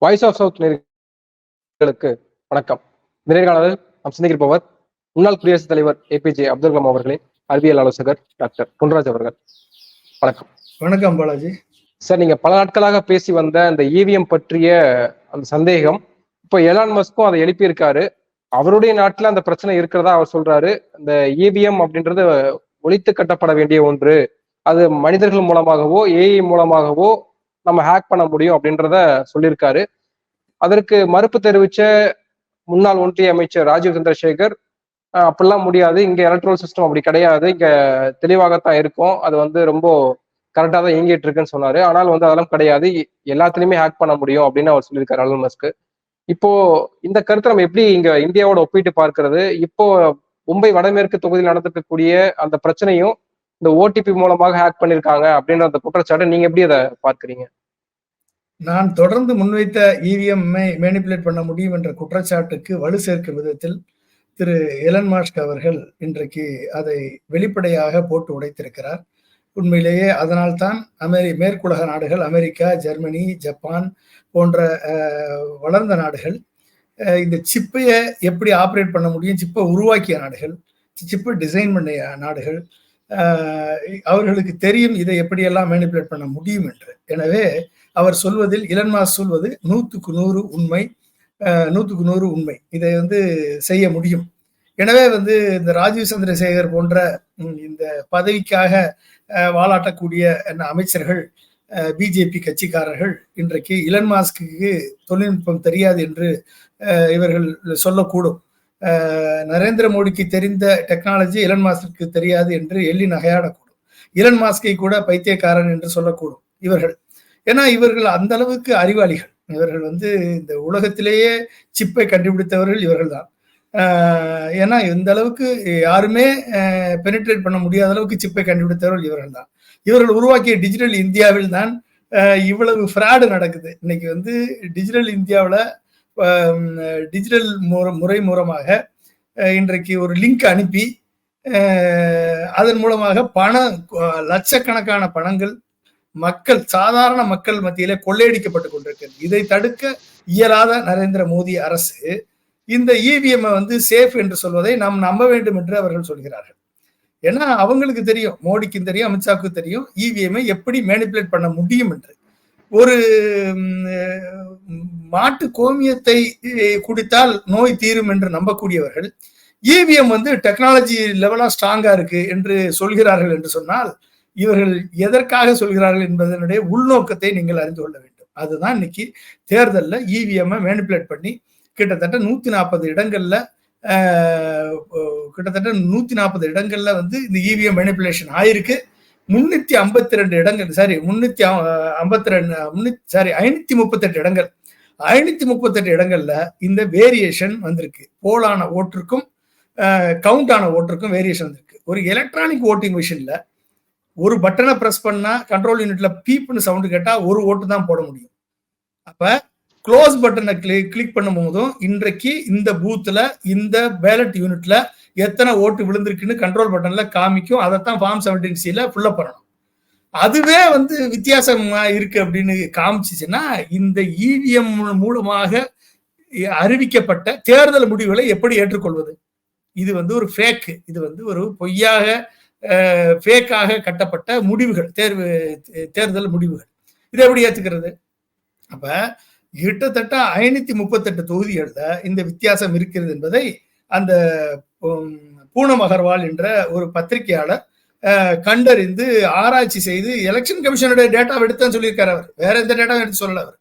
Voice of south நேர்களுக்கு வணக்கம். இந்த நேர்காணலில் நாம் சிந்திக்கிருப்பவர் முன்னாள் குடியரசுத் தலைவர் ஏபிஜே அப்துல் கலாம் அவர்களின் அறிவியல் ஆலோசகர் டாக்டர் பொன்ராஜ் அவர்கள். வணக்கம். வணக்கம் பாலாஜி. சார் நீங்க பல நாட்களாக பேசி வந்த அந்த இவிஎம் பற்றிய அந்த சந்தேகம் இப்போ எலான் மஸ்கும் அதை எழுப்பியிருக்காரு. அவருடைய நாட்டுல அந்த பிரச்சனை இருக்கிறதா அவர் சொல்றாரு. அந்த இவிஎம் அப்படின்றது ஒழித்து கட்டப்பட வேண்டிய ஒன்று. அது மனிதர்கள் மூலமாகவோ ஏஐ மூலமாகவோ நம்ம ஹேக் பண்ண முடியும் அப்படின்றத சொல்லியிருக்காரு. அதற்கு மறுப்பு தெரிவிச்ச முன்னாள் ஒன்றிய அமைச்சர் ராஜீவ் சந்திரசேகர் அப்படிலாம் முடியாது. இங்க எலக்ட்ரல் சிஸ்டம் அப்படி கிடையாது. இங்க தெளிவாகத்தான் இருக்கும். அது வந்து ரொம்ப கரெக்டாக தான் இயங்கிட்டு இருக்குன்னு சொன்னாரு. ஆனால் வந்து அதெல்லாம் கிடையாது. எல்லாத்துலயுமே ஹேக் பண்ண முடியும் அப்படின்னு அவர் சொல்லியிருக்காரு அலன் மஸ்க்கு இப்போ இந்த கருத்தை நம்ம எப்படி இங்க இந்தியாவோட ஒப்பிட்டு பார்க்கிறது? இப்போ மும்பை வடமேற்கு தொகுதியில் நடந்திருக்கக்கூடிய அந்த பிரச்சனையும் இந்த ஓடிபி மூலமாக ஹேக் பண்ணியிருக்காங்க அப்படின்ற அந்த குற்றச்சாட்டை நீங்க எப்படி அதை பார்க்குறீங்க? நான் தொடர்ந்து முன்வைத்த இவிஎம் மேனிப்புலேட் பண்ண முடியும் என்ற குற்றச்சாட்டுக்கு வலு சேர்க்கும் விதத்தில் திரு எலன் மாஸ்க் அவர்கள் இன்றைக்கு அதை வெளிப்படையாக போட்டு உடைத்திருக்கிறார். உண்மையிலேயே அதனால்தான் அமெரி மேற்குலக நாடுகள் அமெரிக்கா ஜெர்மனி ஜப்பான் போன்ற வளர்ந்த நாடுகள் இந்த சிப்பையை எப்படி ஆப்ரேட் பண்ண முடியும்? சிப்பை உருவாக்கிய நாடுகள் சிப்பை டிசைன் பண்ணிய நாடுகள் அவர்களுக்கு தெரியும் இதை எப்படியெல்லாம் மேனிப்புலேட் பண்ண முடியும் என்று. எனவே அவர் சொல்வதில் இளன்மாஸ் சொல்வது நூற்றுக்கு நூறு உண்மை நூற்றுக்கு நூறு உண்மை. இதை வந்து செய்ய முடியும். எனவே வந்து இந்த ராஜீவ் சந்திரசேகர் போன்ற இந்த பதவிக்காக வாலாட்டக்கூடிய அமைச்சர்கள் பிஜேபி கட்சிக்காரர்கள் இன்றைக்கு இலன் மாஸ்க்கு தொழில்நுட்பம் தெரியாது என்று இவர்கள் சொல்லக்கூடும். நரேந்திர மோடிக்கு தெரிந்த டெக்னாலஜி இலன் மாஸ்க்கு தெரியாது என்று எள்ளி நகையாடக்கூடும். இலன் மாஸ்கை கூட பைத்தியக்காரன் என்று சொல்லக்கூடும் இவர்கள். ஏன்னா இவர்கள் அந்த அளவுக்கு அறிவாளிகள். இவர்கள் வந்து இந்த உலகத்திலேயே சிப்பை கண்டுபிடித்தவர்கள் இவர்கள் தான் ஏன்னா இந்த அளவுக்கு யாருமே பெனிட்ரேட் பண்ண முடியாத அளவுக்கு சிப்பை கண்டுபிடித்தவர்கள் இவர்கள் தான் இவர்கள் உருவாக்கிய டிஜிட்டல் இந்தியாவில் தான் இவ்வளவு ஃப்ராடு நடக்குது. இன்னைக்கு வந்து டிஜிட்டல் இந்தியாவில் டிஜிட்டல் முறை மூலமாக இன்றைக்கு ஒரு லிங்க் அனுப்பி அதன் மூலமாக பணம் லட்சக்கணக்கான பணங்கள் மக்கள் சாதாரண மக்கள் மத்தியில கொள்ளையடிக்கப்பட்டு கொண்டிருக்கிறது. இதை தடுக்க இயலாத நரேந்திர மோடி அரசு இந்த இவிஎம் வந்து சேஃப் என்று சொல்வதை நாம் நம்ப வேண்டும் என்று அவர்கள் சொல்கிறார்கள். ஏன்னா அவங்களுக்கு தெரியும் மோடிக்கும் தெரியும் அமித்ஷாவுக்கும் தெரியும் இவிஎம்ஐ எப்படி மேனிப்புலேட் பண்ண முடியும் என்று. ஒரு மாட்டு கோமியத்தை குடித்தால் நோய் தீரும் என்று நம்பக்கூடியவர்கள் இவிஎம் வந்து டெக்னாலஜி லெவலா ஸ்ட்ராங்கா இருக்கு என்று சொல்கிறார்கள் என்று சொன்னால் இவர்கள் எதற்காக சொல்கிறார்கள் என்பதனுடைய உள்நோக்கத்தை நீங்கள் அறிந்து கொள்ள வேண்டும். அதுதான் இன்னைக்கு தேர்தலில் இவிஎம் மேனிப்புலேட் பண்ணி கிட்டத்தட்ட நூத்தி நாற்பது இடங்கள்ல கிட்டத்தட்ட நூத்தி நாற்பது இடங்கள்ல வந்து இந்த இவிஎம் மேனிப்புலேஷன் ஆயிருக்கு. முன்னூத்தி ஐம்பத்தி ரெண்டு இடங்கள் சாரி முன்னூத்தி ஐம்பத்தி ரெண்டு முன்னூத்தி சாரி ஐநூத்தி முப்பத்தெட்டு இடங்கள். ஐநூத்தி முப்பத்தெட்டு இடங்கள்ல இந்த வேரியேஷன் வந்திருக்கு. போலான ஓட்டிற்கும் கவுண்ட் ஆன ஓட்டிற்கும் வேரியேஷன் வந்திருக்கு. ஒரு எலக்ட்ரானிக் ஓட்டிங் மிஷின்ல ஒரு பட்டனை ப்ரெஸ் பண்ணா கண்ட்ரோல் யூனிட்ல பீப்னு சவுண்டு கேட்டா ஒரு ஓட்டு தான் போட முடியும். அப்ப க்ளோஸ் பட்டனை கிளிக் கிளிக் பண்ணும்போதும் இன்றைக்கு இந்த பூத்துல இந்த பேலட் யூனிட்ல எத்தனை ஓட்டு விழுந்திருக்குன்னு கண்ட்ரோல் பட்டன்ல காமிக்கும். அதைத்தான் ஃபார்ம் செவன்டீன் சில ஃபுல்லப் பண்ணணும். அதுவே வந்து வித்தியாசமா இருக்கு அப்படின்னு காமிச்சிச்சுன்னா இந்த இவிஎம் மூலமாக அறிவிக்கப்பட்ட தேர்தல் முடிவுகளை எப்படி ஏற்றுக்கொள்வது? இது வந்து ஒரு ஃபேக்கு இது வந்து ஒரு பொய்யாக ஃபேக்காக கட்டப்பட்ட முடிவுகள் தேர்வு தேர்தல் முடிவுகள். இதை எப்படி ஏற்றுக்கிறது அப்போ கிட்டத்தட்ட ஐநூத்தி முப்பத்தெட்டு தொகுதிகளில் இந்த வித்தியாசம் இருக்கிறது என்பதை அந்த பூனம் அகர்வால் என்ற ஒரு பத்திரிகையாளர் கண்டறிந்து ஆராய்ச்சி செய்து எலெக்ஷன் கமிஷனுடைய டேட்டாவை எடுத்தேன்னு சொல்லியிருக்காரு அவர். வேற எந்த டேட்டாவும் எடுத்து சொல்லல அவர்.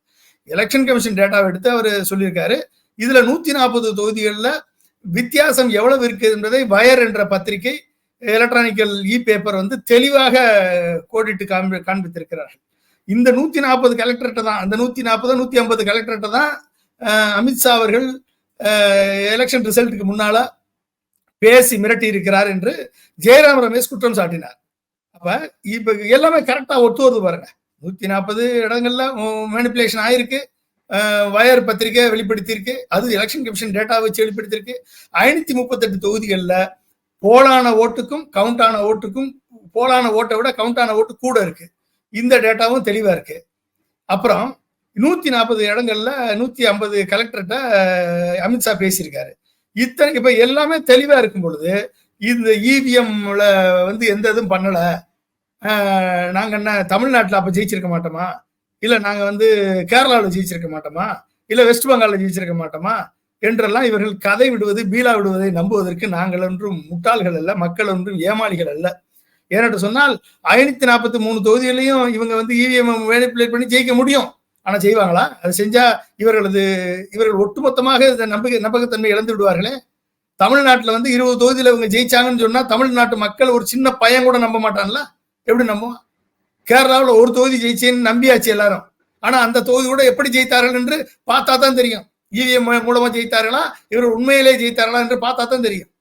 எலெக்ஷன் கமிஷன் டேட்டாவை எடுத்து அவர் சொல்லியிருக்காரு. இதுல நூத்தி நாற்பது தொகுதிகளில் வித்தியாசம் எவ்வளவு இருக்குது என்பதை வயர் என்ற பத்திரிகை எலக்ட்ரானிக்கல் இ பேப்பர் வந்து தெளிவாக கோடிட்டு காண்பி காண்பித்திருக்கிறார்கள். இந்த நூத்தி நாற்பது கலெக்டர்கிட்ட தான் அந்த நூத்தி நாற்பது நூத்தி ஐம்பது கலெக்டர்கிட்ட தான் அமித்ஷா அவர்கள் எலெக்ஷன் ரிசல்ட்டுக்கு முன்னால பேசி மிரட்டி இருக்கிறார் என்று ஜெயராம் ரமேஷ் குற்றம் சாட்டினார். அப்ப இப்ப எல்லாமே கரெக்டா ஒத்து வருது பாருங்க. நூத்தி நாற்பது இடங்கள்ல மேனிப்புலேஷன் ஆயிருக்கு. வயர் பத்திரிகை வெளிப்படுத்தியிருக்கு. அது எலெக்ஷன் கமிஷன் டேட்டா வச்சு வெளிப்படுத்தியிருக்கு. ஐநூத்தி முப்பத்தெட்டு தொகுதிகளில் போலான ஓட்டுக்கும் கவுண்டான ஓட்டுக்கும் போலான ஓட்டை விட கவுண்டான ஓட்டு கூட இருக்கு. இந்த டேட்டாவும் தெளிவா இருக்கு. அப்புறம் நூத்தி நாற்பது இடங்கள்ல நூத்தி ஐம்பது கலெக்டர்கிட்ட அமித்ஷா பேசியிருக்காரு. இத்தனை இப்ப எல்லாமே தெளிவா இருக்கும் பொழுது இந்த இவிஎம்ல வந்து எந்த இதுவும் பண்ணல. நாங்க என்ன தமிழ்நாட்டில் அப்ப ஜெயிச்சிருக்க மாட்டோமா? இல்ல நாங்க வந்து கேரளாவில் ஜெயிச்சிருக்க மாட்டோமா? இல்ல வெஸ்ட் பெங்கால்ல ஜெயிச்சிருக்க மாட்டோமா? என்றெல்லாம் இவர்கள் கதை விடுவது பீலா விடுவதை நம்புவதற்கு நாங்கள் ஒன்றும் முட்டாள்கள் அல்ல மக்கள் ஒன்றும் ஏமாளிகள் அல்ல. ஏனென்று சொன்னால் ஐநூத்தி நாற்பத்தி மூணு தொகுதிகளையும் இவங்க வந்து இவிஎம் மேனிப்புலேட் பண்ணி ஜெயிக்க முடியும். ஆனா செய்வாங்களா? அது செஞ்சா இவர்களது இவர்கள் ஒட்டுமொத்தமாக இந்த நம்பிக்கை நம்பகத்தன்மை இழந்து விடுவார்களே. தமிழ்நாட்டில் வந்து இருபது தொகுதியில் இவங்க ஜெயிச்சாங்கன்னு சொன்னா தமிழ்நாட்டு மக்கள் ஒரு சின்ன பையன் கூட நம்ப மாட்டான்ல? எப்படி நம்புவான்? கேரளாவில் ஒரு தொகுதி ஜெயிச்சேன்னு நம்பியாச்சு எல்லாரும். ஆனா அந்த தொகுதி கூட எப்படி ஜெயித்தார்கள் என்று பார்த்தா தான் தெரியும். இவிஎம் மூலமா ஜெயித்தார்களா? இவர் உண்மையிலே ஜெயித்தார்களா என்று பார்த்தா தான் தெரியும்.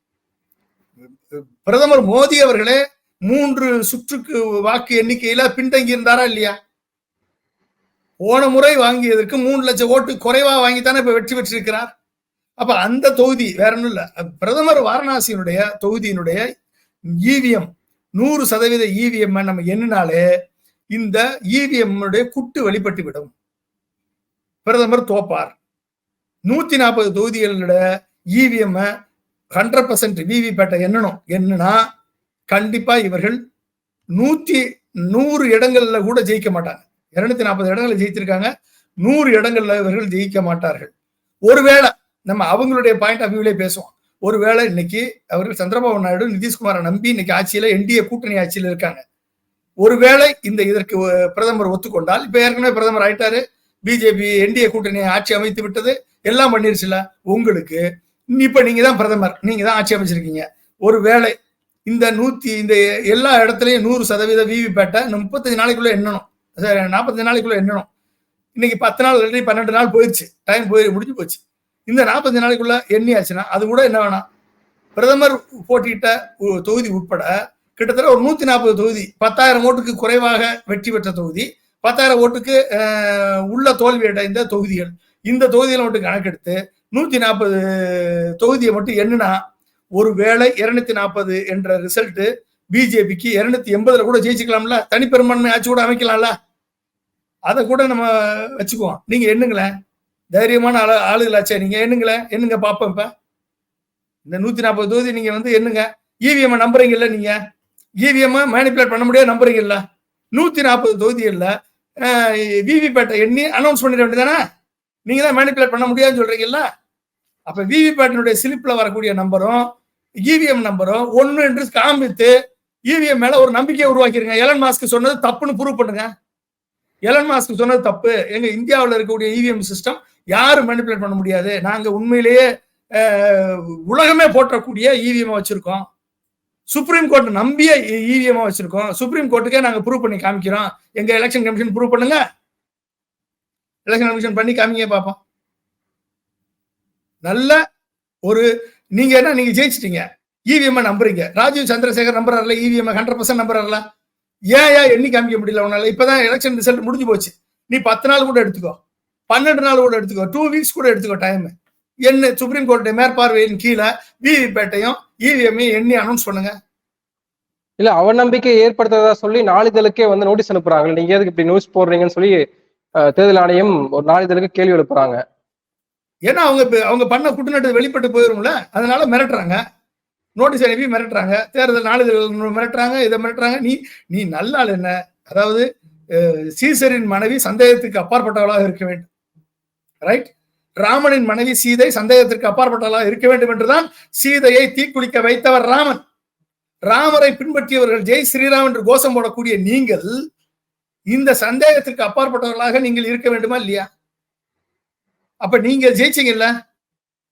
பிரதமர் மோடி அவர்களே மூன்று சுற்றுக்கு வாக்கு எண்ணிக்கையில பின்தங்கி இருந்தாரா இல்லையா? போன முறை வாங்கியதற்கு மூணு லட்சம் ஓட்டு குறைவா வாங்கித்தானே இப்ப வெற்றி பெற்றிருக்கிறார். அப்ப அந்த தொகுதி வேற ஒன்றும் இல்ல. பிரதமர் வாரணாசியினுடைய தொகுதியினுடைய இவிஎம் நூறு சதவீத இவிஎம் நம்ம எண்ணினாலே இந்த இவிஎம் குட்டு வெளிப்பட்டு விடும். பிரதமர் தோப்பார். நூத்தி நாற்பது தொகுதிகளோட இவிஎம் ஹண்ட்ரட் பர்சன்ட் விவிபேட்டை எண்ணணும். என்னன்னா கண்டிப்பா இவர்கள் நூத்தி நூறு இடங்கள்ல கூட ஜெயிக்க மாட்டாங்க. இருநூத்தி நாற்பது இடங்கள்ல ஜெயிச்சிருக்காங்க. நூறு இடங்கள்ல இவர்கள் ஜெயிக்க மாட்டார்கள். ஒருவேளை நம்ம அவங்களுடைய பாயிண்ட் ஆஃப் வியூலே பேசுவோம். ஒருவேளை இன்னைக்கு அவர்கள் சந்திரபாபு நாயுடு நிதிஷ்குமாரை நம்பி இன்னைக்கு ஆட்சியில என்டிஏ கூட்டணி ஆட்சியில இருக்காங்க. ஒருவேளை இந்த இதற்கு பிரதமர் ஒத்துக்கொண்டால் இப்ப ஏற்கனவே பிரதமர் ஆயிட்டாரு. பிஜேபி என்டிஏ கூட்டணி ஆட்சி அமைத்து விட்டது. எல்லாம் பண்ணிருச்சுல உங்களுக்கு இப்ப நீங்க தான் பிரதமர். நீங்க தான் ஆட்சி அமைச்சிருக்கீங்க. ஒரு வேலை இந்த நூத்தி இந்த எல்லா இடத்துலயும் நூறு சதவீத விவிபேட்டை முப்பத்தஞ்சு நாளைக்குள்ள எண்ணணும். சரி நாற்பத்தஞ்சு நாளைக்குள்ள எண்ணணும். இன்னைக்கு பத்து நாள் இல்லாட்டி பன்னெண்டு நாள் போயிடுச்சு டைம் போய் முடிஞ்சு போச்சு. இந்த நாற்பத்தஞ்சு நாளைக்குள்ள எண்ணியாச்சுன்னா அது கூட என்ன வேணாம். பிரதமர் போட்டியிட்ட தொகுதி உட்பட கிட்டத்தட்ட ஒரு நூத்தி நாற்பது தொகுதி பத்தாயிரம் ஓட்டுக்கு குறைவாக வெற்றி பெற்ற தொகுதி பத்தாயிரம் ஓட்டுக்கு உள்ள தோல்வி அடைந்த தொகுதிகள். இந்த தொகுதிகளை மட்டும் கணக்கெடுத்து நூத்தி நாற்பது தொகுதியை மட்டும் எண்ணுனா ஒருவேளை இருநூத்தி நாற்பது என்ற ரிசல்ட் பிஜேபிக்கு இருநூத்தி எண்பதுல கூட ஜெயிச்சுக்கலாம்ல? தனிப்பெரும்பான்மை ஆட்சி கூட அமைக்கலாம்ல? அதை கூட நம்ம வச்சுக்குவோம். நீங்க எண்ணுங்களேன். தைரியமான ஆளு ஆளுகளாச்சே. நீங்க எண்ணுங்களேன். எண்ணுங்க பார்ப்போம் இப்ப. இந்த நூத்தி நாற்பது தொகுதி நீங்க வந்து எண்ணுங்க. இவிஎம் நம்புறீங்கல்ல நீங்க? இவிஎம் மேனிபுலேட் பண்ண முடியாது நம்புறீங்கல்ல? நூத்தி நாற்பது தொகுதிகளில் விவிபேட்டை எண்ணி அனௌன்ஸ் பண்ணிட வேண்டியதானே நீங்க தான் மேனிப்புலேட் பண்ண முடியாதுன்னு சொல்றீங்கல்ல? அப்ப விவிபேட்டினுடைய ஸ்லிப்ல வரக்கூடிய நம்பரும் இவிஎம் நம்பரும் ஒன்று என்று காமித்து இவிஎம் மேல ஒரு நம்பிக்கையை உருவாக்கிருங்க. எலன் மாஸ்க் சொன்னது தப்புன்னு ப்ரூவ் பண்ணுங்க. எலன் மாஸ்க் சொன்னது தப்பு. எங்க இந்தியாவில் இருக்கக்கூடிய இவிஎம் சிஸ்டம் யாரும் மேனிப்புலேட் பண்ண முடியாது. நாங்க உண்மையிலேயே உலகமே போட்டக்கூடிய இவிஎம் வச்சிருக்கோம். சுப்ரீம் கோர்ட் நம்பிய இவிஎம் வச்சிருக்கோம். சுப்ரீம் கோர்ட்டுக்கே நாங்க ப்ரூவ் பண்ணி காமிக்கிறோம். எங்க எலெக்ஷன் கமிஷன் ப்ரூவ் பண்ணுங்க. எலெக்ஷன் கமிஷன் பண்ணி காமிங்க பாப்போம். நல்ல ஒரு நீங்க என்ன நீங்க ஜெயிச்சிட்டீங்க. இவிஎம் நம்புறீங்க. ராஜீவ் சந்திரசேகர் நம்புறாருல இவிஎம் ஹண்ட்ரட் பர்சன்ட் நம்புறாருல? ஏன் ஏன் எண்ணி காமிக்க முடியல உன்னால? இப்பதான் எலெக்ஷன் ரிசல்ட் முடிஞ்சு போச்சு. நீ பத்து நாள் கூட எடுத்துக்கோ. பன்னெண்டு நாள் கூட எடுத்துக்கோ. டூ வீக்ஸ் கூட எடுத்துக்கோ டைம் என்ன சுப்ரீம் கோர்ட் மேற்பார்வையின் கீழே விவிபேட்டையும் இவிஎம்ஐயும் எண்ணி அனௌன்ஸ் பண்ணுங்க இல்ல அவநம்பிக்கை ஏற்படுத்துறதா சொல்லி நாளிதழுக்கே வந்து நோட்டீஸ் அனுப்புறாங்க நீங்க எதுக்கு இப்படி நியூஸ் போடுறீங்கன்னு சொல்லி தேர்தல் ஆணையம் ஒரு நாளிதழுக்கு கேள்வி எழுப்புறாங்க ஏன்னா அவங்க அவங்க பண்ண குட்டுநட்டு வெளிப்பட்டு போயிரும்ல அதனால மிரட்டுறாங்க நோட்டீஸ் அனுப்பி மிரட்டுறாங்க தேர்தல் நாளிதழ் மிரட்டுறாங்க இதை மிரட்டுறாங்க நீ நீ நல்ல ஆள் என்ன அதாவது சீசரின் மனைவி சந்தேகத்துக்கு அப்பாற்பட்டவளாக இருக்க வேண்டும் ரைட் ராமனின் மனைவி சீதை சந்தேகத்திற்கு அப்பாற்பட்டவளாக இருக்க வேண்டும் என்றுதான் சீதையை தீக்குளிக்க வைத்தவர் ராமன். ராமரை பின்பற்றியவர்கள் ஜெய் ஸ்ரீராம் என்று கோஷம் போடக்கூடிய நீங்கள் இந்த சந்தேகத்திற்கு அப்பாற்பட்டவர்களாக நீங்கள் இருக்க வேண்டுமா இல்லையா? அப்ப நீங்க ஜெயிச்சீங்கல்ல?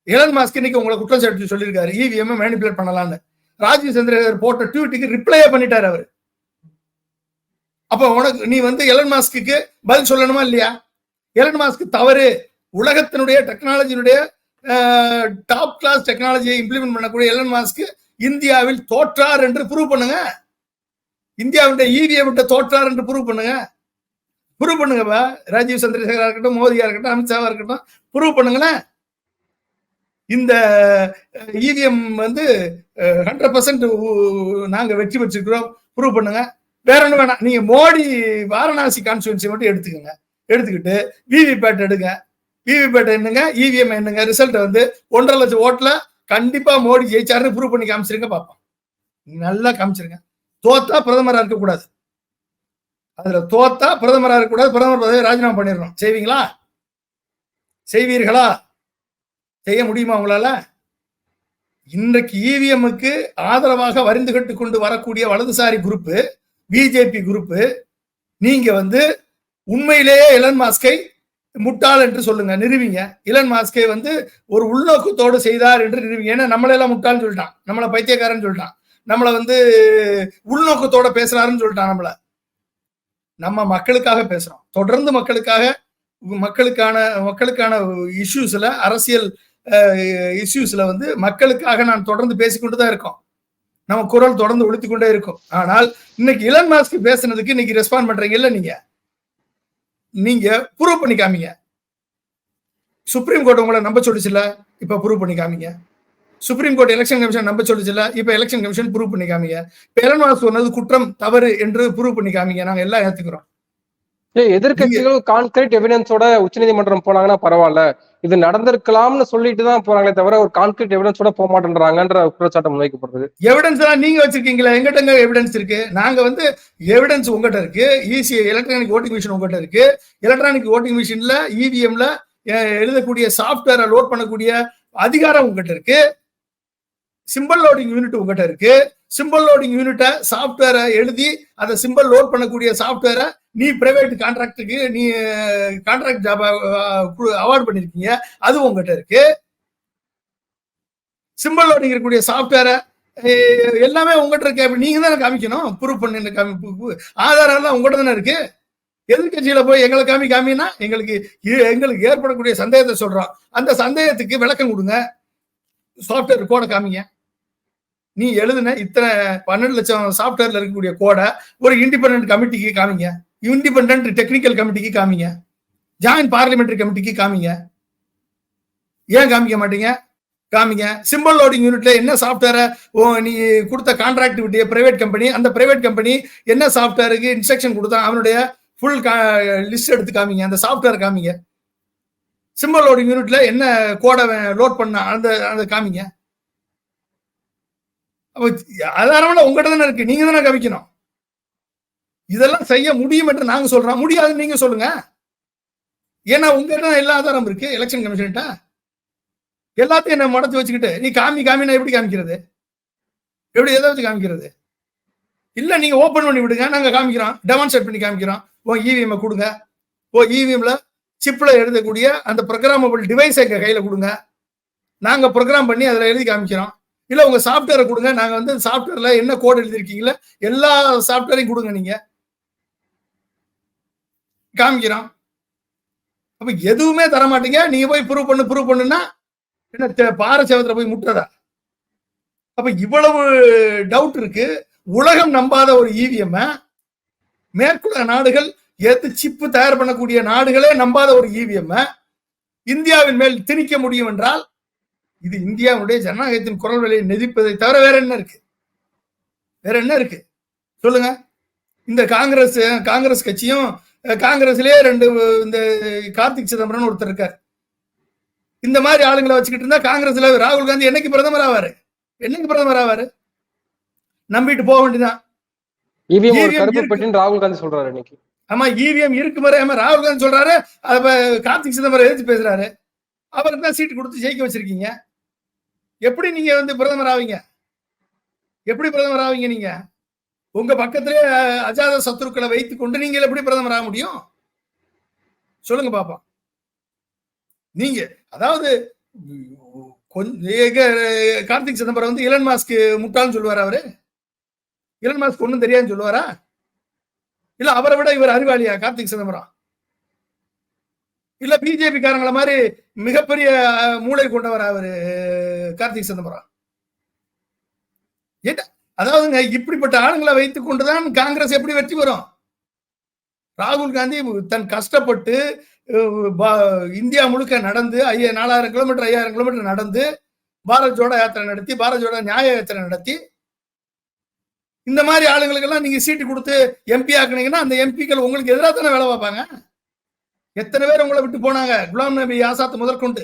எலன் மாஸ்க் இன்னைக்கு உங்களை குற்றம் சாட்டி சொல்லியிருக்காரு. இவிஎம் மேனிபுலேட் பண்ணலாம்னு. ராஜீவ் சந்திரசேகர் போட்ட ட்வீட்டுக்கு ரிப்ளையே பண்ணிட்டாரு அவர். அப்ப உனக்கு நீ வந்து எலன் மாஸ்க்கு பதில் சொல்லணுமா இல்லையா? எலன் மாஸ்க் தவறு. உலகத்தினுடைய டெக்னாலஜியினுடைய டாப் கிளாஸ் டெக்னாலஜியை இம்ப்ளிமெண்ட் பண்ணக்கூடிய எலன் மாஸ்க் இந்தியாவில் தோற்றார் என்று ப்ரூவ் பண்ணுங்க. இந்தியாவுடைய ஈவிஎம் விட்ட தோற்றார் என்று ப்ரூவ் பண்ணுங்க. ப்ரூவ் பண்ணுங்கப்பா ராஜீவ் சந்திரசேகரா இருக்கட்டும் மோடியா இருக்கட்டும் அமித்ஷாவா இருக்கட்டும் ப்ரூவ் பண்ணுங்களேன். இந்த இவிஎம் வந்து ஹண்ட்ரட் பர்சன்ட் நாங்க வெற்றி பெற்றிருக்கிறோம். ப்ரூவ் பண்ணுங்க. வேற ஒன்றும் வேணாம். நீங்க மோடி வாரணாசி கான்ஸ்டுவன்சி மட்டும் எடுத்துக்கோங்க. எடுத்துக்கிட்டு விவிபேட் எடுங்க. விவிபேட் என்னங்க? இவிஎம் என்னங்க? ரிசல்ட் வந்து ஒன்றரை லட்சம் ஓட்டுல கண்டிப்பா மோடி ஜெயிச்சாருன்னு ப்ரூவ் பண்ணி காமிச்சிருங்க பார்ப்போம் நல்லா காமிச்சிருங்க. தோத்தா பிரதமரா இருக்கக்கூடாது அதுல தோத்தா பிரதமரா இருக்கக்கூடாது பிரதமர் பதவியை ராஜினாமா பண்ணிடணும். செய்வீங்களா? செய்வீர்களா? செய்ய முடியுமா உங்களால? இன்றைக்கு இவிஎம்முக்கு ஆதரவாக வரிந்து கட்டு கொண்டு வரக்கூடிய வலதுசாரி குரூப்பு பிஜேபி குரூப்பு நீங்க வந்து உண்மையிலேயே எலன் மாஸ்கை முட்டாள் என்று சொல்லுங்க நிறுவிங்க. இளன் மாஸ்கே வந்து ஒரு உள்நோக்கத்தோடு செய்தார் என்று நிறுவிங்க. ஏன்னா நம்மளெல்லாம் முட்டாள்னு சொல்லிட்டான். நம்மளை பைத்தியக்காரன்னு சொல்லிட்டான். நம்மளை வந்து உள்நோக்கத்தோட பேசுறாருன்னு சொல்லிட்டான் நம்மள. நம்ம மக்களுக்காக பேசுறோம். தொடர்ந்து மக்களுக்காக மக்களுக்கான மக்களுக்கான இஷ்யூஸ்ல அரசியல் இஷ்யூஸ்ல வந்து மக்களுக்காக நான் தொடர்ந்து பேசிக்கொண்டு தான் இருக்கோம். நம்ம குரல் தொடர்ந்து ஒழித்து கொண்டே இருக்கும். ஆனால் இன்னைக்கு இளன் மாஸ்க் பேசுனதுக்கு இன்னைக்கு ரெஸ்பாண்ட் பண்றீங்க இல்ல நீங்க? நீங்க ப்ரூவ் பண்ணி காமிங்க. சுப்ரீம் கோர்ட் உங்களை நம்ப சொல்லிச்சுல இப்ப ப்ரூவ் பண்ணி காமிங்க. சுப்ரீம் கோர்ட் எலெக்ஷன் கமிஷன் நம்ப சொல்லிச்சுல இப்ப எலெக்ஷன் கமிஷன் ப்ரூவ் பண்ணி காமிங்க. இப்ப சொன்னது குற்றம் தவறு என்று ப்ரூவ் பண்ணி காமிங்க. நாங்க எல்லாம் ஏத்துக்கிறோம். இல்ல எதிர்கட்சிகள் கான்கிரீட் எவிடன்ஸோட உச்சநீதிமன்றம் போனாங்கன்னா பரவாயில்ல. இது நடந்திருக்கலாம்னு சொல்லிட்டு தான் போறாங்களே தவிர ஒரு கான்கிரீட் எவிடன்ஸோட போக மாட்டேன்றாங்கன்ற குற்றச்சாட்டு முன்வைக்கப்படுறது எவிடன்ஸ் எல்லாம் நீங்க வச்சிருக்கீங்களா எங்கிட்ட எவிடன்ஸ் இருக்கு? நாங்க வந்து எவிடன்ஸ் உங்ககிட்ட இருக்கு. ஈஸி எலக்ட்ரானிக் ஓட்டிங் மிஷின் உங்ககிட்ட இருக்கு. எலக்ட்ரானிக் ஓட்டிங் மிஷின்ல இவிஎம்ல எழுதக்கூடிய சாஃப்ட்வேரை லோட் பண்ணக்கூடிய அதிகாரம் உங்ககிட்ட இருக்கு. சிம்பிள் லோடிங் யூனிட் உங்ககிட்ட இருக்கு. சிம்பிள் லோடிங் யூனிட்டை சாஃப்ட்வேரை எழுதி அதை சிம்பிள் லோட் பண்ணக்கூடிய சாஃப்ட்வேரை நீ பிரைவேட் கான்ட்ராக்டுக்கு நீ கான்ட்ராக்ட் ஜாப் அவார்ட் பண்ணிருக்கீங்க. அது உங்ககிட்ட இருக்கு. சிம்பிள் லோடிங் இருக்கக்கூடிய சாஃப்ட்வேரை எல்லாமே உங்ககிட்ட இருக்கு. நீங்க தானே காமிக்கணும்? ப்ரூவ் பண்ணி காமி ஆதாரம் எல்லாம் உங்ககிட்ட தானே இருக்கு. எதிர்கட்சியில போய் எங்களை காமி காமினா எங்களுக்கு எங்களுக்கு ஏற்படக்கூடிய சந்தேகத்தை சொல்றோம் அந்த சந்தேகத்துக்கு விளக்கம் கொடுங்க. சாஃப்ட்வேர் கோடை காமிங்க. நீ எழுதுன இத்தனை பன்னெண்டு லட்சம் சாஃப்ட்வேர்ல இருக்கக்கூடிய கோடை ஒரு இண்டிபெண்ட் கமிட்டிக்கு காமிங்க. இண்டிபெண்ட் டெக்னிக்கல் கமிட்டிக்கு காமிங்க. ஜாயின்ட் பார்லிமெண்டரி கமிட்டிக்கு காமிங்க. ஏன் காமிக்க மாட்டீங்க? காமிங்க. சிம்பிள் லோடிங் யூனிட்ல என்ன சாஃப்ட்வேரை நீ கொடுத்த கான்ட்ராக்ட் விட்டிய பிரைவேட் கம்பெனி அந்த பிரைவேட் கம்பெனி என்ன சாஃப்ட்வேருக்கு இன்ஸ்ட்ரக்ஷன் கொடுத்தா அவனுடைய ஃபுல் லிஸ்ட் எடுத்து காமிங்க. அந்த சாஃப்ட்வேர் காமிங்க. சிம்பிள் லோடிங் யூனிட்ல என்ன கோடை லோட் பண்ண அந்த அந்த காமிங்க. அப்போ ஆதாரம் உங்கள்கிட்ட தானே இருக்கு. நீங்க தானே காமிக்கணும். இதெல்லாம் செய்ய முடியும் என்று நாங்க சொல்றோம். முடியாதுன்னு நீங்க சொல்லுங்க. ஏன்னா உங்ககிட்ட எல்லா ஆதாரம் இருக்கு எலெக்ஷன் கமிஷன்ட்ட எல்லாத்தையும் என்ன மடத்து வச்சுக்கிட்டு நீ காமி காமினா எப்படி காமிக்கிறது? எப்படி எதை வச்சு காமிக்கிறது? இல்ல நீங்க ஓபன் பண்ணி விடுங்க நாங்க காமிக்கிறோம். டெமான்ஸ்ட்ரேட் பண்ணி காமிக்கிறோம். ஓ இவிஎம் கொடுங்க. ஓ இவிஎம்ல சிப்ல எழுதக்கூடிய அந்த ப்ரோக்ராமபிள் டிவைஸ் எங்க கையில கொடுங்க. நாங்க ப்ரோக்ராம் பண்ணி அதுல எழுதி காமிக்கிறோம். இல்ல உங்க சாஃப்ட்வேரை கொடுங்க. நாங்க வந்து சாஃப்ட்வேர்ல என்ன கோட் எழுதிருக்கீங்களா எல்லா சாஃப்ட்வேரையும் கொடுங்க நீங்க. காமிக்கிறோம் அப்ப எதுவுமே தர மாட்டீங்க நீங்க போய் ப்ரூவ் பண்ணு ப்ரூவ் பண்ணுன்னா என்ன பாறை சேவத்துல போய் முட்டுறதா? அப்ப இவ்வளவு டவுட் இருக்கு. உலகம் நம்பாத ஒரு இவிஎம் மேற்குலக நாடுகள் ஏத்து சிப்பு தயார் பண்ணக்கூடிய நாடுகளே நம்பாத ஒரு இவிஎம் இந்தியாவின் மேல் திணிக்க முடியும் என்றால் இது இந்தியாவுடைய ஜனநாயகத்தின் குரல் விலையை நெதிப்பதை தவிர வேற என்ன இருக்கு? வேற என்ன இருக்கு? சொல்லுங்க. இந்த காங்கிரஸ் காங்கிரஸ் கட்சியும் காங்கிரஸ்லயே ரெண்டு இந்த கார்த்திக் சிதம்பரம் ஒருத்தர் இருக்கார். இந்த மாதிரி ஆளுங்களை வச்சுக்கிட்டு இருந்தா காங்கிரஸ்ல ராகுல் காந்தி என்னைக்கு பிரதமர் ஆவாரு? என்னைக்கு பிரதமர் ஆவாரு? நம்பிட்டு போக வேண்டியதான் ராகுல் காந்தி சொல்றாரு இன்னைக்கு. ஆமா இவிஎம் இருக்கு மாதிரி ராகுல் காந்தி சொல்றாரு. அத கார்த்திக் சிதம்பரம் எதிர்த்து பேசுறாரு. அவருக்கு தான் சீட்டு கொடுத்து ஜெயிக்க வச்சிருக்கீங்க. எப்படி நீங்க வந்து பிரதமர் ஆவீங்க? எப்படி பிரதமர் ஆவீங்க நீங்க? உங்க பக்கத்திலே அஜாத சத்துருக்களை வைத்துக் கொண்டு நீங்கள் எப்படி பிரதமர் ஆக முடியும்? சொல்லுங்க பாப்பா. நீங்க அதாவது கார்த்திக் சிதம்பரம் வந்து இளன் மாஸ்க்கு முட்டாள்னு சொல்லுவார் அவரு? இளன் மாஸ்க் ஒன்றும் தெரியாதுன்னு சொல்லுவாரா? இல்ல அவரை விட இவர் அறிவாளியா கார்த்திக் சிதம்பரம்? இல்ல பிஜேபி காரங்கள மாதிரி மிகப்பெரிய மூளை கொண்டவர் அவரு கார்த்திக் சிதம்பரம்? என்ன அதாவதுங்க இப்படிப்பட்ட ஆளுங்களை வைத்துக் கொண்டுதான் காங்கிரஸ் எப்படி வெற்றி பெறும்? ராகுல் காந்தி தன் கஷ்டப்பட்டு இந்தியா முழுக்க நடந்து ஐயா நாலாயிரம் கிலோமீட்டர் ஐயாயிரம் கிலோமீட்டர் நடந்து பாரத் ஜோடா யாத்திரை நடத்தி பாரத் ஜோடா நியாய யாத்திரை நடத்தி இந்த மாதிரி ஆளுங்களுக்கெல்லாம் நீங்க சீட்டு கொடுத்து எம்பி ஆக்குனீங்கன்னா அந்த எம்பிக்கள் உங்களுக்கு எதிராக தானே வேலை பார்ப்பாங்க? எத்தனை பேர் உங்களை விட்டு போனாங்க? குலாம் நபி ஆசாத் முதற்கொண்டு.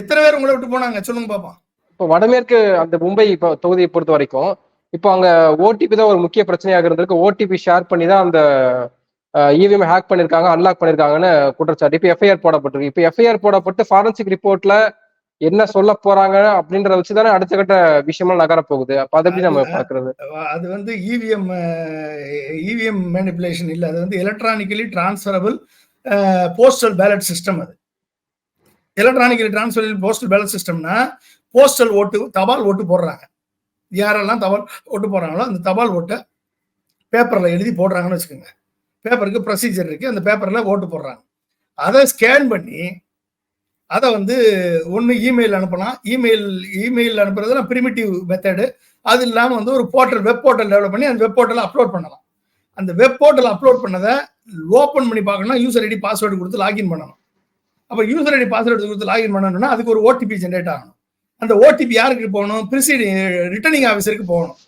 எத்தனை பேர் உங்களை விட்டு போனாங்க? சொல்லுங்க பாப்போம். இப்போ வடமேற்கு அந்த மும்பை இப்போ தொகுதியை பொறுத்த வரைக்கும் இப்போ அங்க ஓடிபி தான் ஒரு முக்கிய பிரச்சனையாக இருந்திருக்கு. ஓடிபி ஷேர் பண்ணி தான் அந்த இவிஎம் ஹேக் பண்ணிருக்காங்க அன்லாக் பண்ணிருக்காங்கன்னு குற்றச்சாட்டு. இப்போ எஃப்ஐஆர் போடப்பட்டிருக்கு. இப்போ எஃப்ஐஆர் போடப்பட்டு ஃபாரன்சிக் ரிப்போர்ட்ல என்ன சொல்ல போறாங்க அப்படின்றத வச்சு தானே அடுத்த கட்ட விஷயமா நகர போகுது. அப்ப அதை எப்படி நம்ம பாக்குறது அது வந்து E இவிஎம் இவிஎம் மேனிப்புலேஷன் இல்ல. அது வந்து electronically transferable postal ballot system அது. எலக்ட்ரானிக்கல் டிரான்ஸ்ஃபரபிள் போஸ்டல் பேலட் சிஸ்டம்னா போஸ்டல் ஓட்டு தபால் ஓட்டு போடுறாங்க. யாரெல்லாம் தபால் ஓட்டு போடுறாங்களோ அந்த தபால் ஓட்டை பேப்பரில் எழுதி போடுறாங்கன்னு வச்சுக்கோங்க. பேப்பருக்கு ப்ரொசீஜர் இருக்குது அந்த பேப்பரில் ஓட்டு போடுறாங்க. அதை ஸ்கேன் பண்ணி அதை வந்து ஒன்று இமெயில் அனுப்பலாம். இமெயில் இமெயில் அனுப்புறதுலாம் பிரிமிட்டிவ் மெத்தடு அது இல்லாமல் வந்து ஒரு போர்ட்டல் வெப் போர்ட்டல் டெவலப் பண்ணி அந்த வெப் போர்ட்டலை அப்லோட் பண்ணலாம். அந்த வெப் போர்ட்டல் அப்லோட் பண்ணதை ஓப்பன் பண்ணி பார்க்கணும்னா யூசர் ஐடி பாஸ்வேர்டு கொடுத்து லாகின் பண்ணணும். அப்போ யூசர் ஐடி பாஸ்வேர்டு கொடுத்து லாகின் பண்ணணும்னா அதுக்கு ஒரு ஓடிபி ஜென்ரேட் ஆகணும். அந்த ஓடிபி யாருக்கு போகணும்? ப்ரிசீடிங் ரிட்டர்னிங் ஆஃபீஸருக்கு போகணும்.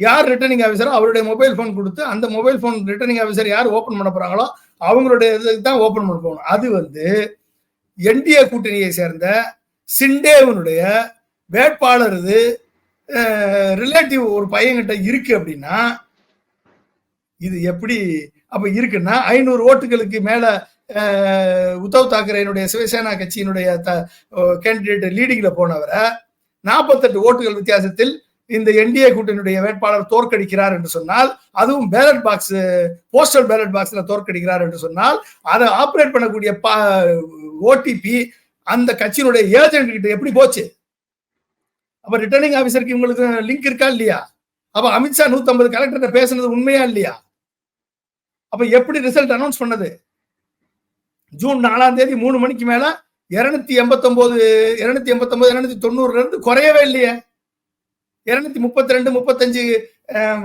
யார் ரிட்டர்னிங் ஆஃபீஸரோ அவருடைய மொபைல் ஃபோன் கொடுத்து அந்த மொபைல் ஃபோன் ரிட்டர்னிங் ஆஃபீஸர் யார் ஓப்பன் பண்ண போகிறாங்களோ அவங்களுடைய இதுக்கு தான் ஓப்பன் பண்ண போகணும். அது வந்து என்டிஏ கூட்டணியை சேர்ந்த சிண்டேவனுடைய வேட்பாளர் இது ரிலேட்டிவ் ஒரு பையன்கிட்ட இருக்கு அப்படின்னா இது எப்படி அப்ப இருக்குன்னா ஐநூறு ஓட்டுகளுக்கு மேல உத்தவ் தாக்கரேனுடைய சிவசேனா கட்சியினுடைய கேண்டிடேட் லீடிங்ல போனவரை நாற்பத்தெட்டு ஓட்டுகள் வித்தியாசத்தில் இந்த என்டிஏ கூட்டணியுடைய வேட்பாளர் தோற்கடிக்கிறார் என்று சொன்னால் அதுவும் பேலட் பாக்ஸ் போஸ்டல் பேலட் பாக்ஸ்ல தோற்கடிக்கிறார் என்று சொன்னால் அதை ஆப்ரேட் பண்ணக்கூடிய ஓடிபி அந்த கட்சியினுடைய ஏஜென்ட் கிட்ட எப்படி போச்சு? அப்ப ரிட்டர்னிங் ஆபீசருக்கு இவங்களுக்கு லிங்க் இருக்கா இல்லையா? அப்ப அமித்ஷா 150 கலெக்டர் பேசுனது உண்மையா இல்லையா? அப்ப எப்படி ரிசல்ட் அனௌன்ஸ் பண்ணது? ஜூன் நாலாம் தேதி மூணு மணிக்கு மேல இருநூத்தி எண்பத்தொன்பது இருநூத்தி எண்பத்தொன்பது இருநூத்தி தொண்ணூறுல இருந்து குறையவே இல்லையே. இருநூத்தி முப்பத்தி ரெண்டு முப்பத்தஞ்சு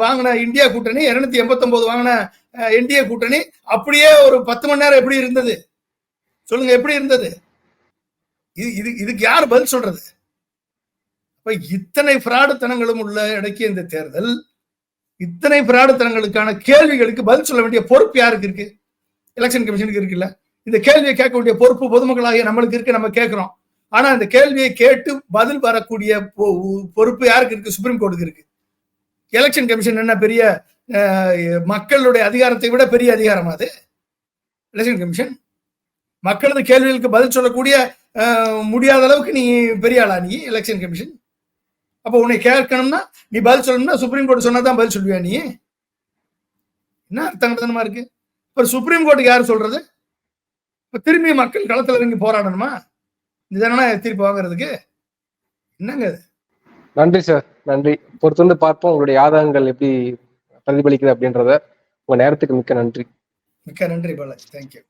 வாங்கின இந்தியா கூட்டணி இருநூத்தி எண்பத்தொன்பது வாங்கின என்டிஏ கூட்டணி அப்படியே ஒரு பத்து மணி நேரம் எப்படி இருந்தது? சொல்லுங்க எப்படி இருந்தது? இது இது இதுக்கு யார் பதில் சொல்றது? அப்ப இத்தனை ஃப்ராடுத்தனங்களும் உள்ள இடைக்கு இந்த தேர்தல். இத்தனை பிராடுத்தனங்களுக்கான கேள்விகளுக்கு பதில் சொல்ல வேண்டிய பொறுப்பு யாருக்கு இருக்கு? எலெக்ஷன் கமிஷனுக்கு இருக்குல்ல. இந்த கேள்வியை கேட்க வேண்டிய பொறுப்பு பொதுமக்களாகிய நம்மளுக்கு இருக்கு நம்ம கேட்கிறோம். ஆனா இந்த கேள்வியை கேட்டு பதில் வரக்கூடிய பொ- பொறுப்பு யாருக்கு இருக்கு? சுப்ரீம் கோர்ட்டுக்கு இருக்கு. எலெக்ஷன் கமிஷன் என்ன பெரிய மக்களுடைய அதிகாரத்தை விட பெரிய அதிகாரம் அது? எலெக்ஷன் கமிஷன் மக்களது கேள்விகளுக்கு பதில் சொல்லக்கூடிய முடியாத அளவுக்கு நீ பெரிய ஆளா நீ எலெக்ஷன் கமிஷன் அப்போ உன்னை கேட்கணும்னா நீ பதில் சொல்லணும்னா சுப்ரீம் கோர்ட் சொன்னாதான் பதில் சொல்லுவியா நீ? என்ன அர்த்தங்கத்தனமா இருக்கு? இப்போ சுப்ரீம் கோர்ட்டுக்கு யார் சொல்றது? இப்ப திரும்பி மக்கள் களத்துல இறங்கி போராடணுமா? ஜனநாயக தீர்ப்பு வாங்குறதுக்கு? என்னங்க? நன்றி சார் நன்றி. பொறுத்து வந்து பார்ப்போம் உங்களுடைய ஆதாயங்கள் எப்படி பிரதிபலிக்குது அப்படின்றத. உங்க நேரத்துக்கு மிக்க நன்றி. மிக்க நன்றி பாலாஜி. தேங்க்யூ